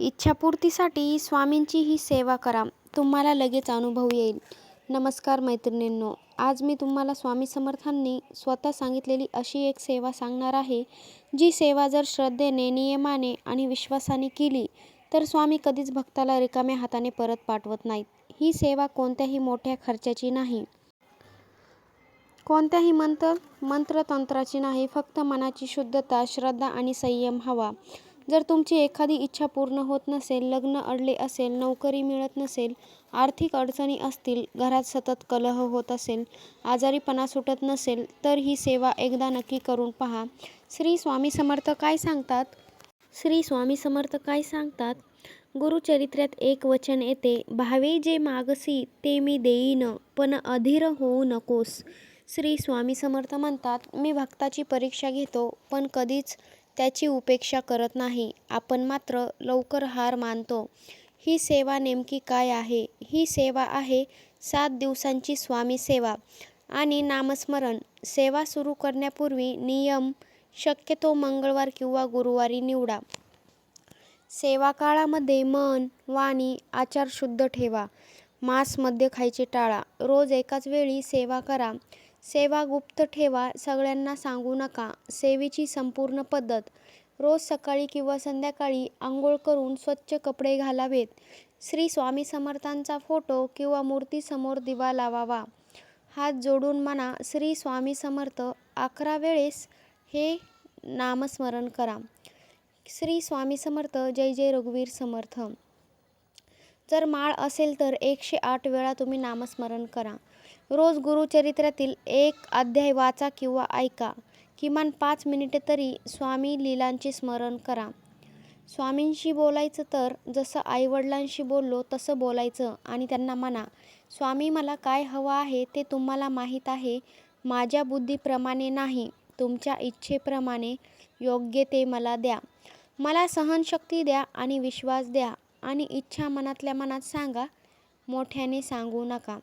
इच्छापूर्तीसाठी स्वामींची ही सेवा करा. तुम्हाला लगेच अनुभव येईल. नमस्कार मैत्रिणींनो आज मी तुम्हाला स्वामी समर्थांनी स्वतः सांगितलेली अशी एक सेवा सांगणार आहे जी सेवा जर श्रद्धेने नियमाने आणि विश्वासाने केली तर स्वामी कधीच भक्ताला रिकाम्या हाताने परत पाठवत नाहीत. ही सेवा कोणत्याही मोठ्या खर्चाची नाही. कोणत्याही मंत्र मंत्रतंत्राची नाही फक्त मनाची शुद्धता श्रद्धा आणि संयम हवा. जर तुमची एखादी इच्छा पूर्ण होत नसेल लग्न अडले असेल नोकरी मिळत नसेल आर्थिक अडचणी असतील घरात सतत कलह होत असेल आजारीपणा सुटत नसेल तर ही सेवा एकदा नक्की करून पहा. श्री स्वामी समर्थ काय सांगतात? श्री स्वामी समर्थ काय सांगतात? गुरुचरित्रात एक वचन येते भावे जे मागसी ते मी देईन पण अधीर होऊ नकोस. श्री स्वामी समर्थ म्हणतात मी भक्ताची परीक्षा घेतो पण कधीच त्याची उपेक्षा करत नाही. आपण मात्र लवकर हार मानतो. ही सेवा नेमकी काय आहे? ही सेवा आहे सात दिवसांची स्वामी सेवा आणि नामस्मरण. सेवा सुरू करण्यापूर्वी नियम शक्यतो मंगळवार किंवा गुरुवारी निवडा. सेवा काळामध्ये मन वाणी आचार शुद्ध ठेवा. मांस मद्य खायचे टाळा. रोज एकाच वेळी सेवा करा. सेवा गुप्त ठेवा सगळ्यांना सांगू नका. सेवेची संपूर्ण पद्धत. रोज सकाळी किंवा संध्याकाळी आंघोळ करून स्वच्छ कपडे घालावेत. श्री स्वामी समर्थांचा फोटो किंवा मूर्तीसमोर दिवा लावावा. हात जोडून म्हणा श्री स्वामी समर्थ अकरा वेळेस हे नामस्मरण करा. श्री स्वामी समर्थ जय जय रघुवीर समर्थ. जर माळ असेल तर एकशे आठ वेळा तुम्ही नामस्मरण करा. रोज गुरुचरित्रातील एक अध्याय वाचा किंवा ऐका. किमान पाच मिनिटे तरी स्वामी लीलांचे स्मरण करा. स्वामींशी बोलायचं तर जसं आईवडिलांशी बोललो तसं बोलायचं आणि त्यांना म्हणा स्वामी मला काय हवं आहे ते तुम्हाला माहीत आहे. माझ्या बुद्धीप्रमाणे नाही तुमच्या इच्छेप्रमाणे. योग्य ते मला द्या. मला सहनशक्ती द्या आणि विश्वास द्या आणि इच्छा मनातल्या मनात सांगा. मोठ्याने सांगू नका.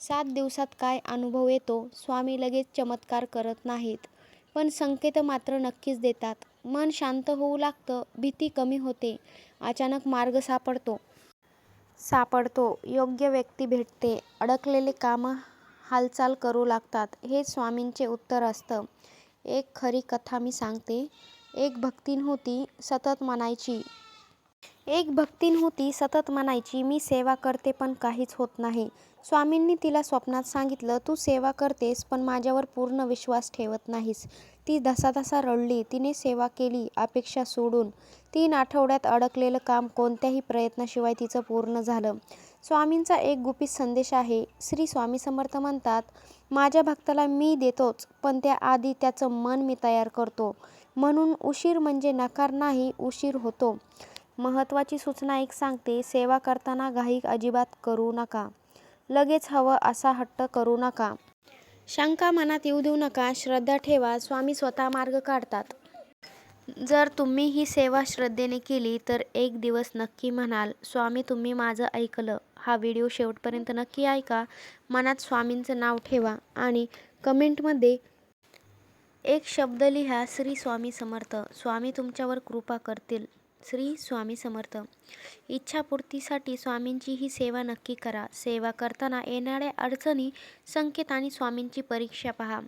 सात दिवसात काय अनुभव येतो स्वामी लगेच चमत्कार करत नाहीत. पण संकेत मात्र नक्कीच देतात. मन शांत होऊ लागतं भीती कमी होते. अचानक मार्ग सापडतो. सापडतो. योग्य व्यक्ती भेटते. अडकलेले कामं हालचाल करू लागतात. हे स्वामींचे उत्तर असतं. एक खरी कथा मी सांगते. एक भक्तीन होती सतत म्हणायची एक भक्तीन होती सतत म्हणायची मी सेवा करते पण काहीच होत नाही. स्वामींनी तिला स्वप्नात सांगितलं तू सेवा करतेस पण माझ्यावर पूर्ण विश्वास ठेवत नाहीस ती धसाधसा रडली. तिने सेवा केली अपेक्षा सोडून. तीन आठवड्यात अडकलेलं काम कोणत्याही प्रयत्नाशिवाय तिचं पूर्ण झालं. स्वामींचा एक गुपित संदेश आहे. श्री स्वामी समर्थ म्हणतात माझ्या भक्ताला मी देतोच पण त्याआधी त्याचं मन मी तयार करतो. म्हणून उशीर म्हणजे नकार नाही उशीर होतो. महत्त्वाची सूचना एक सांगते सेवा करताना घाई अजिबात करू नका. लगेच हवं असा हट्ट करू नका. शंका मनात येऊ देऊ नका श्रद्धा ठेवा स्वामी स्वतः मार्ग काढतात. जर तुम्ही ही सेवा श्रद्धेने केली तर एक दिवस नक्की म्हणाल स्वामी तुम्ही माझं ऐकलं. हा व्हिडिओ शेवटपर्यंत नक्की ऐका. मनात स्वामींचं नाव ठेवा आणि कमेंटमध्ये एक शब्द लिहा श्री स्वामी समर्थ. स्वामी तुमच्यावर कृपा करतील. श्री स्वामी समर्थ. इच्छापूर्तीसाठी स्वामींची ही सेवा नक्की करा. सेवा करताना येणाऱ्या अडचणी संकेत आणि स्वामींची परीक्षा पहा.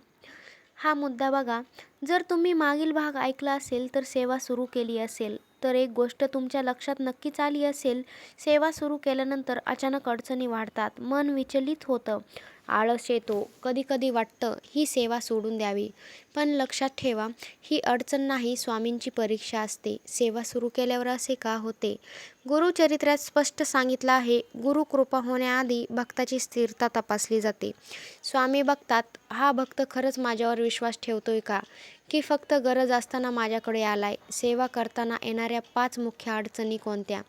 हा मुद्दा बघा. जर तुम्ही मागील भाग ऐकला असेल तर सेवा सुरू केली असेल. तर एक गोष्ट तुमच्या लक्षात नक्कीच आली असेल. सेवा सुरू केल्यानंतर अचानक अडचणी वाढतात. मन विचलित होतं. आळस येतो कधीकधी वाटतं ही सेवा सोडून द्यावी. पण लक्षात ठेवा ही अडचण नाही स्वामींची परीक्षा असते. सेवा सुरू केल्यावर असे का होते? गुरुचरित्रात स्पष्ट सांगितलं आहे गुरु कृपा होण्याआधी भक्ताची स्थिरता तपासली जाते. स्वामी बघतात हा भक्त खरंच माझ्यावर विश्वास ठेवतोय का? की फक्त गरज असताना माझ्याकडे आलाय. सेवा करताना येणाऱ्या पाच मुख्य अडचणी कोणत्या?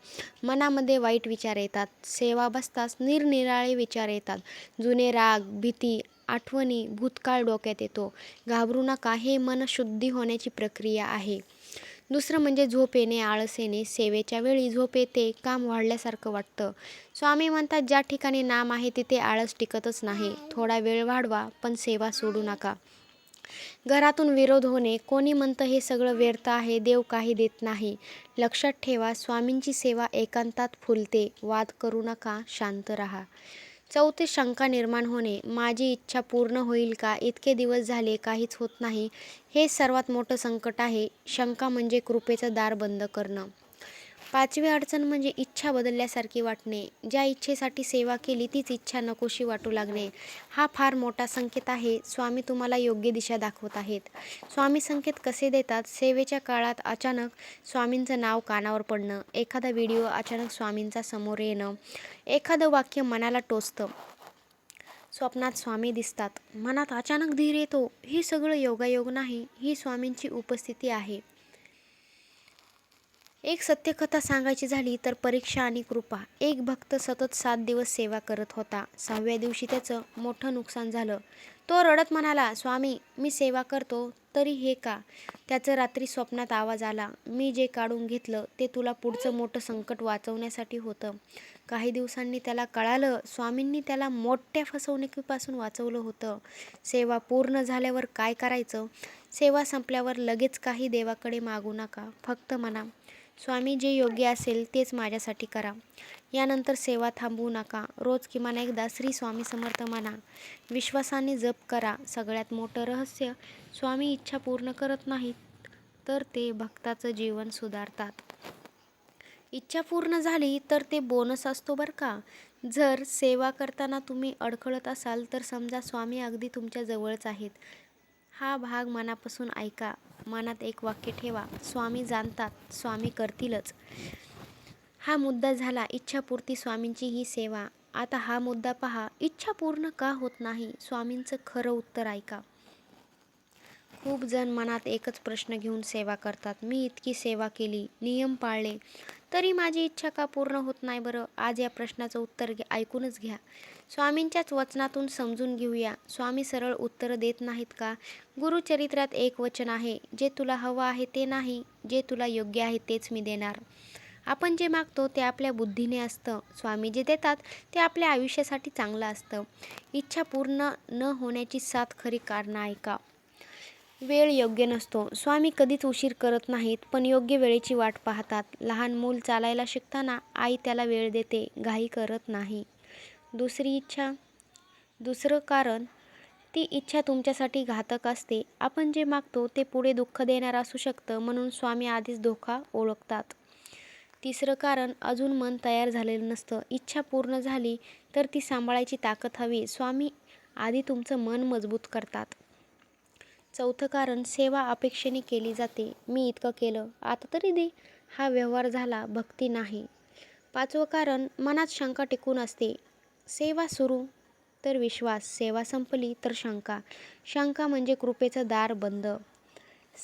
मनामध्ये वाईट विचार येतात. सेवा बसताच निरनिराळे विचार येतात. जुने राग भीती आठवणी भूतकाळ डोक्यात येतो. घाबरू नका हे मन शुद्धी होण्याची प्रक्रिया आहे. दुसरं म्हणजे झोप येणे आळस येणे. सेवेच्या वेळी झोप येते काम वाढल्यासारखं वाटतं. स्वामी म्हणतात ज्या ठिकाणी नाम आहे तिथे आळस टिकतच नाही. थोडा वेळ वाढवा पण सेवा सोडू नका. घरातून विरोध होणे कोणी म्हणतं हे सगळं व्यर्थ आहे देव काही देत नाही. लक्षात ठेवा स्वामींची सेवा एकांतात फुलते वाद करू नका शांत राहा. चौथे शंका निर्माण होणे माझी इच्छा पूर्ण होईल का? इतके दिवस झाले काहीच होत नाही. हे सर्वात मोठं संकट आहे. शंका म्हणजे कृपेचं दार बंद करणं. पाचवी अडचण म्हणजे इच्छा बदलल्यासारखी वाटणे. ज्या इच्छेसाठी सेवा केली तीच इच्छा नकोशी वाटू लागणे. हा फार मोठा संकेत आहे. स्वामी तुम्हाला योग्य दिशा दाखवत आहेत. स्वामी संकेत कसे देतात? सेवेच्या काळात अचानक स्वामींचं नाव कानावर पडणं. एखादा व्हिडिओ अचानक स्वामींचा समोर येणं. एखादं वाक्य मनाला टोचतं. स्वप्नात स्वामी दिसतात. मनात अचानक धीर येतो. हे सगळं योगायोग नाही. ही स्वामींची उपस्थिती आहे. एक सत्यकथा सांगायची झाली तर परीक्षा आणि कृपा. एक भक्त सतत सात दिवस सेवा करत होता. सहाव्या दिवशी त्याचं मोठं नुकसान झालं. तो रडत म्हणाला स्वामी मी सेवा करतो तरी हे का? त्याचं रात्री स्वप्नात आवाज आला मी जे काढून घेतलं ते तुला पुढचं मोठं संकट वाचवण्यासाठी होतं. काही दिवसांनी त्याला कळालं स्वामींनी त्याला मोठ्या फसवणुकीपासून वाचवलं होतं. सेवा पूर्ण झाल्यावर काय करायचं? सेवा संपल्यावर लगेच काही देवाकडे मागू नका. फक्त म्हणा स्वामी जे योग्य असेल तेच माझ्यासाठी करा. यानंतर सेवा थांबवू नका. रोज किमान एकदा श्री स्वामी समर्थ म्हणा. विश्वासाने जप करा. सगळ्यात मोठं रहस्य स्वामी इच्छा पूर्ण करत नाहीत तर ते भक्ताचं जीवन सुधारतात. इच्छा पूर्ण झाली तर ते बोनस असतो बरं का? जर सेवा करताना तुम्ही अडखळत असाल तर समजा स्वामी अगदी तुमच्या जवळच आहेत. हा भाग मनापासून ऐका. मनात एक वाक्य ठेवा. स्वामी जाणतात स्वामी करतीलच. हा मुद्दा झाला इच्छापूर्ती स्वामींची ही सेवा. आता हा मुद्दा पहा इच्छा पूर्ण का होत नाही? स्वामींचं खरं उत्तर ऐका. खूप जण मनात एकच प्रश्न घेऊन सेवा करतात. मी इतकी सेवा केली नियम पाळले तरी माझी इच्छा का पूर्ण होत नाही बरं? आज या प्रश्नाचं उत्तर ऐकूनच घ्या. स्वामींच्याच वचनातून समजून घेऊया. स्वामी सरळ उत्तरं देत नाहीत का? गुरुचरित्रात एक वचन आहे जे तुला हवं आहे ते नाही जे तुला योग्य आहे तेच मी देणार. आपण जे मागतो ते आपल्या बुद्धीने असतं. स्वामी जे देतात ते आपल्या आयुष्यासाठी चांगलं असतं. इच्छा पूर्ण न होण्याची सात खरी कारणं आहे का? वेळ योग्य नसतो. स्वामी कधीच उशीर करत नाहीत पण योग्य वेळेची वाट पाहतात. लहान मूल चालायला शिकताना आई त्याला वेळ देते घाई करत नाही. दुसरी इच्छा. दुसरं कारण ती इच्छा तुमच्यासाठी घातक असते. आपण जे मागतो ते पुढे दुःख देणार असू शकतं म्हणून स्वामी आधीच धोका ओळखतात. तिसरं कारण अजून मन तयार झालेलं नसतं. इच्छा पूर्ण झाली तर ती सांभाळायची ताकद हवी. स्वामी आधी तुमचं मन मजबूत करतात. चौथं कारण सेवा अपेक्षेने केली जाते. मी इतकं केलं. आता तरी दे. हा व्यवहार झाला. भक्ती नाही. पाचवं कारण मनात शंका टिकून असते. सेवा सुरू तर विश्वास. सेवा संपली तर शंका. शंका म्हणजे कृपेचं दार बंद.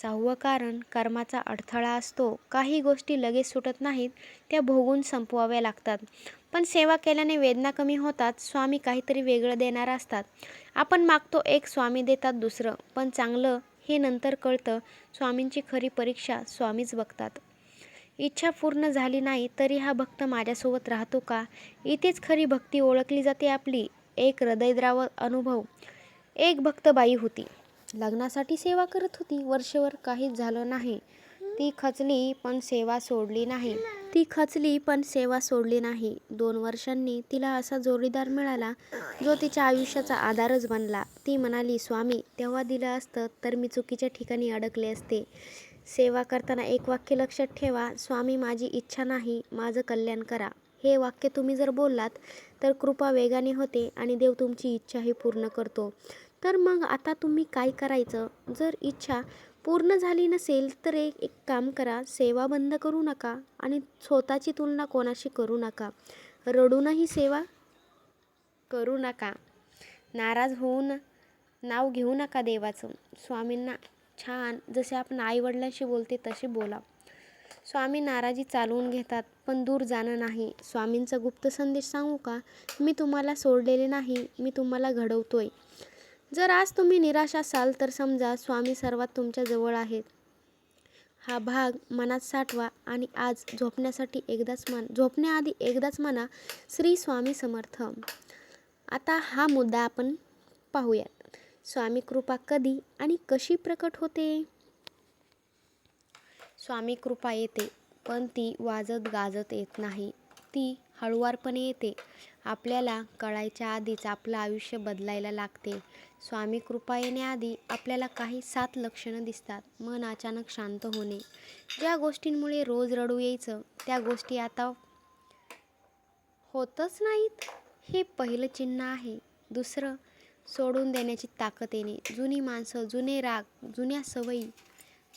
सहावं कारण कर्माचा अडथळा असतो. काही गोष्टी लगेच सुटत नाहीत त्या भोगून संपवाव्या लागतात. पण सेवा केल्याने वेदना कमी होतात स्वामी काहीतरी वेगळं देणार असतात. आपण मागतो एक स्वामी देतात दुसरं. पण चांगलं हे नंतर कळतं. स्वामींची खरी परीक्षा स्वामीच बघतात. इच्छा पूर्ण झाली नाही तरी हा भक्त माझ्यासोबत राहतो का? इथेच खरी भक्ती ओळखली जाते आपली. एक हृदयद्राव अनुभव. एक भक्त बाई होती. लग्नासाठी सेवा करत होती. वर्षभर काहीच झालं नाही. ती खचली पण सेवा सोडली नाही. ती खचली पण सेवा सोडली नाही. दोन वर्षांनी तिला असा जोडीदार मिळाला जो तिच्या आयुष्याचा आधारच बनला. ती म्हणाली स्वामी तेव्हा दिलं असतं तर मी चुकीच्या ठिकाणी अडकले असते. सेवा करताना एक वाक्य लक्षात ठेवा स्वामी माझी इच्छा नाही माझं कल्याण करा. हे वाक्य तुम्ही जर बोललात तर कृपा वेगाने होते आणि देव तुमची इच्छाही पूर्ण करतो. तर मग आता तुम्ही काय करायचं? जर इच्छा पूर्ण झाली नसेल तर एक एक काम करा सेवा बंद करू नका आणि स्वतःची तुलना कोणाशी करू नका. रडूनही सेवा करू नका. नाराज होऊन नाव घेऊ नका देवाचं. स्वामींना छान जसे आपण आईवडिलांशी बोलते तसे बोला. स्वामी नाराजी चालवून घेतात पण दूर जाणं नाही. स्वामींचा गुप्त संदेश सांगू का? मी तुम्हाला सोडलेले नाही मी तुम्हाला घडवतोय. जर आज तुम्ही निराश असाल तर समजा स्वामी सर्वात तुमच्या जवळ आहेत. हा भाग मनात साठवा आणि आज झोपण्यासाठी एकदाच मन झोपण्याआधी एकदाच म्हणा श्री स्वामी समर्थ. आता हा मुद्दा आपण पाहूयात. स्वामी कृपा कधी आणि कशी प्रकट होते? स्वामी कृपा येते पण ती वाजत गाजत येत नाही. ती हळुवारपणे येते. आपल्याला कळायच्या आधीच आपलं आयुष्य बदलायला लागते. स्वामी कृपा येण्याआधी आपल्याला काही सात लक्षणं दिसतात. मन अचानक शांत होणे. ज्या गोष्टींमुळे रोज रडू यायचं त्या गोष्टी आता होतच नाहीत. हे पहिलं चिन्ह आहे. दुसरं सोडून देण्याची ताकद येणे. जुनी माणसं जुने राग जुन्या सवयी.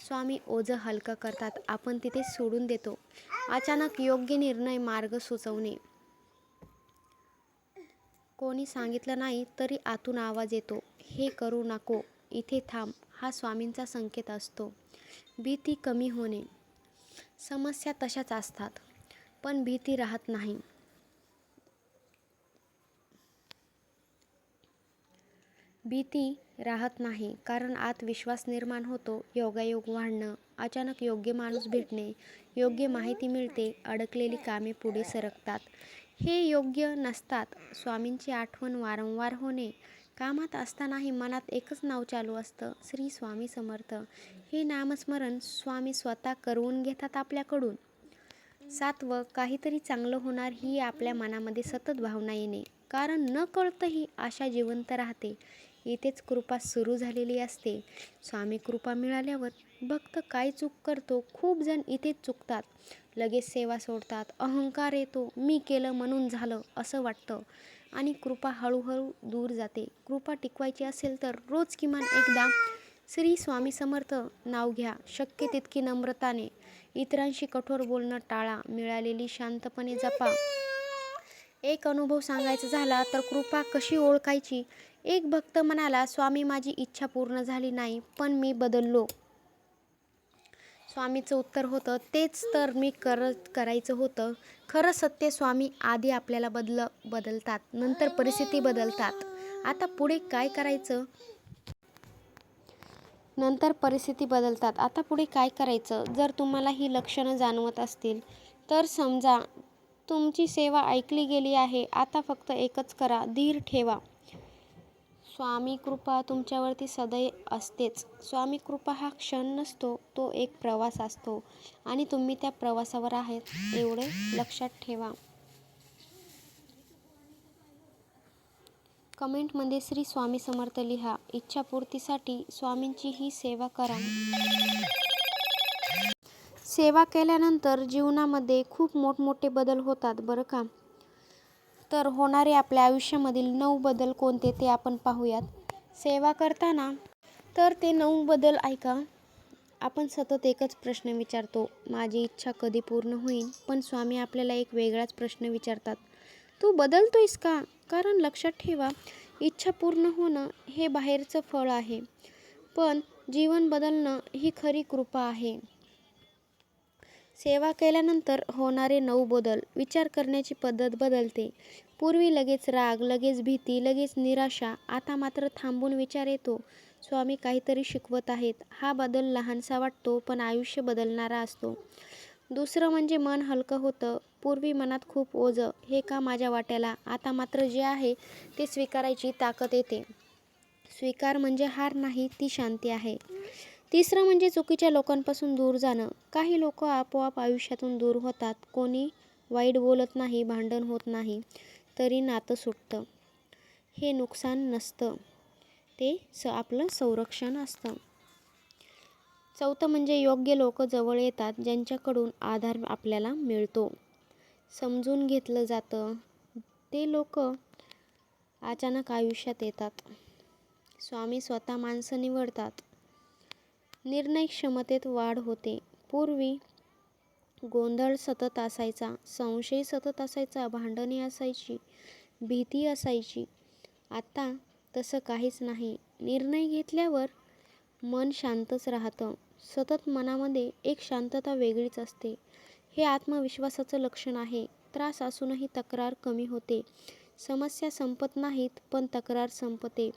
स्वामी ओझं हलकं करतात. आपण तिथे सोडून देतो. अचानक योग्य निर्णय मार्ग सुचवणे. कोणी सांगितलं नाही तरी आतून आवाज येतो. हे करू नको. इथे थांब. हा स्वामींचा संकेत असतो. भीती कमी होणे. समस्या तशाच असतात. पण भीती राहत नाही. भीती राहत नाही कारण आत विश्वास निर्माण होतो योगायोग वाढणं अचानक योग्य माणूस भेटणे योग्य माहिती मिळते अडकलेली कामे पुढे सरकतात. हे योग्य नसतात. स्वामींची आठवण वारंवार होणे. कामात असतानाही मनात एकच नाव चालू असतं श्री स्वामी समर्थ. हे नामस्मरण स्वामी स्वतः करवून घेतात आपल्याकडून. सातवं काहीतरी चांगलं होणार ही आपल्या मनामध्ये सतत भावना येणे. कारण न कळतंही आशा जिवंत राहते. इथेच कृपा सुरू झालेली असते. स्वामी कृपा मिळाल्यावर भक्त काय चूक करतो? खूप जण इथेच चुकतात. लगेच सेवा सोडतात. अहंकार येतो. मी केलं म्हणून झालं असं वाटतं. आणि कृपा हळूहळू दूर जाते. कृपा टिकवायची असेल तर रोज किमान एकदा श्री स्वामी समर्थ नाव घ्या. शक्य तितकी नम्रताने. इतरांशी कठोर बोलणं टाळा. मिळालेली शांतपणे जपा. एक अनुभव सांगायचा झाला तर कृपा कशी ओळखायची? एक भक्त म्हणाला स्वामी माझी इच्छा पूर्ण झाली नाही पण मी बदललो. स्वामीचं उत्तर होतं तेच तर मी करत करायचं होतं. खरं सत्य स्वामी आधी आपल्याला बदल बदलतात नंतर परिस्थिती बदलतात. आता पुढे काय करायचं? नंतर परिस्थिती बदलतात. आता पुढे काय करायचं? जर तुम्हाला ही लक्षणं जाणवत असतील तर समजा तुमची सेवा ऐकली गेली आहे. आता फक्त एकच करा धीर ठेवा. स्वामी कृपा तुमच्यावरती सदैव असतेच. स्वामी कृपा हा क्षण नसतो तो एक प्रवास असतो. आणि तुम्ही त्या प्रवासावर आहेत एवढे लक्षात ठेवा. कमेंटमध्ये श्री स्वामी समर्थ लिहा इच्छापूर्तीसाठी स्वामींची ही सेवा करा. सेवा केल्यानंतर जीवनामध्ये खूप मोठमोठे बदल होतात बरं का? तर होणारे आपल्या आयुष्यामधील नऊ बदल कोणते ते आपण पाहूयात. सेवा करताना तर ते नऊ बदल ऐका. आपण सतत एकच प्रश्न विचारतो. माझी इच्छा कधी पूर्ण होईल? पण स्वामी आपल्याला एक वेगळाच प्रश्न विचारतात. तू बदलतोयस का? कारण लक्षात ठेवा इच्छा पूर्ण होणं हे बाहेरचं फळ आहे. पण जीवन बदलणं ही खरी कृपा आहे. सेवा केल्यानंतर होणारे नऊ बदल विचार करण्याची पद्धत बदलते. पूर्वी लगेच राग लगेच भीती लगेच निराशा आता मात्र थांबून विचार येतो. स्वामी काहीतरी शिकवत आहेत. हा बदल लहानसा वाटतो पण आयुष्य बदलणारा असतो. दुसरं म्हणजे मन हलकं होतं. पूर्वी मनात खूप ओझं. हे का माझ्या वाट्याला? आता मात्र जे आहे ते स्वीकारायची ताकद येते. स्वीकार म्हणजे हार नाही ती शांती आहे. तिसरं म्हणजे चुकीच्या लोकांपासून दूर जाणं. काही लोक आपोआप आयुष्यातून दूर होतात. कोणी वाईट बोलत नाही भांडण होत नाही तरी नातं सुटतं. हे नुकसान नसतं. ते स आपलं संरक्षण असतं. चौथं म्हणजे योग्य लोक जवळ येतात ज्यांच्याकडून आधार आपल्याला मिळतो. समजून घेतलं जातं. ते लोक अचानक आयुष्यात येतात. स्वामी स्वतः माणसं निवडतात. निर्णय क्षमतेत वाढ होते. पूर्वी गोंधळ सतत असायचा संशय सतत असायचा भांडणे असायची भीती असायची. आता तसं काहीच नाही. निर्णय घेतल्यावर मन शांतच राहतं. सतत मनामध्ये एक शांतता वेगळीच असते. हे आत्मविश्वासाचं लक्षण आहे. त्रास असूनही तक्रार कमी होते. समस्या संपत नाहीत पण तक्रार संपते.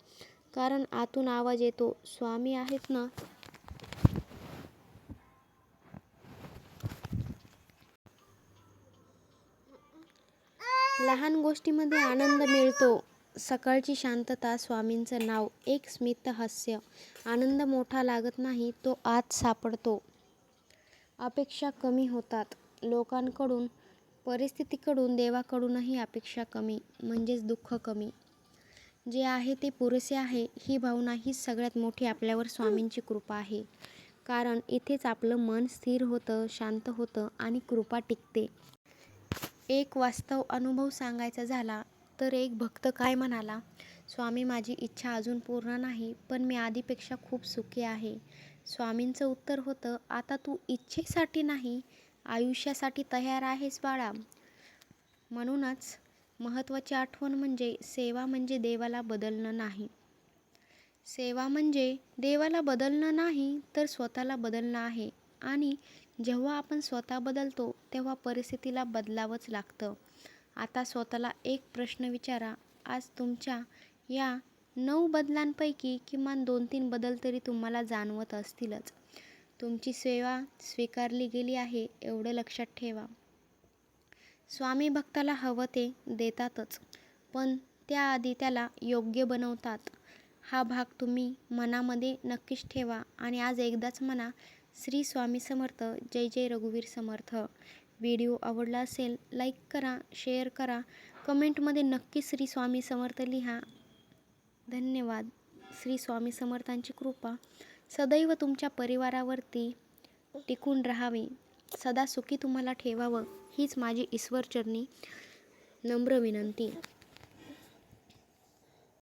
कारण आतून आवाज येतो स्वामी आहेत ना? लहान गोष्टीमध्ये आनंद मिळतो. सकाळची शांतता स्वामींचं नाव एक स्मित हास्य. आनंद मोठा लागत नाही तो आत सापडतो. अपेक्षा कमी होतात. लोकांकडून परिस्थितीकडून देवाकडूनही अपेक्षा कमी म्हणजेच दुःख कमी. जे आहे ते पुरेसे आहे ही भावना ही सगळ्यात मोठी आपल्यावर स्वामींची कृपा आहे. कारण इथेच आपलं मन स्थिर होतं शांत होतं आणि कृपा टिकते. एक वास्तव अनुभव सांगायचा झाला तर एक भक्त काय म्हणाला स्वामी माझी इच्छा अजून पूर्ण नाही पण मी आधीपेक्षा खूप सुखी आहे. स्वामींचं उत्तर होतं आता तू इच्छेसाठी नाही आयुष्यासाठी तयार आहेस बाळा. म्हणूनच महत्त्वाची आठवण म्हणजे सेवा म्हणजे देवाला बदलणं नाही. सेवा म्हणजे देवाला बदलणं नाही तर स्वतःला बदलणं आहे. आणि जेव्हा आपण स्वतः बदलतो तेव्हा परिस्थितीला बदलावंच लागतं. आता स्वतःला एक प्रश्न विचारा. आज तुमच्या या नऊ बदलांपैकी किमान दोन तीन बदल तरी तुम्हाला जाणवत असतीलच. तुमची सेवा स्वीकारली गेली आहे एवढं लक्षात ठेवा. स्वामी भक्ताला हवं ते देतातच पण त्याआधी त्याला योग्य बनवतात. हा भाग तुम्ही मनामध्ये नक्कीच ठेवा आणि आज एकदाच म्हणा श्री स्वामी समर्थ जय जय रघुवीर समर्थ. व्हिडिओ आवडला असेल लाईक करा शेअर करा. कमेंटमध्ये नक्की श्री स्वामी समर्थ लिहा. धन्यवाद. श्री स्वामी समर्थांची कृपा. सदैव तुमच्या परिवारावरती टिकून राहावी. सदा सुखी तुम्हाला ठेवावं हीच माझी ईश्वरचरणी. नम्र विनंती.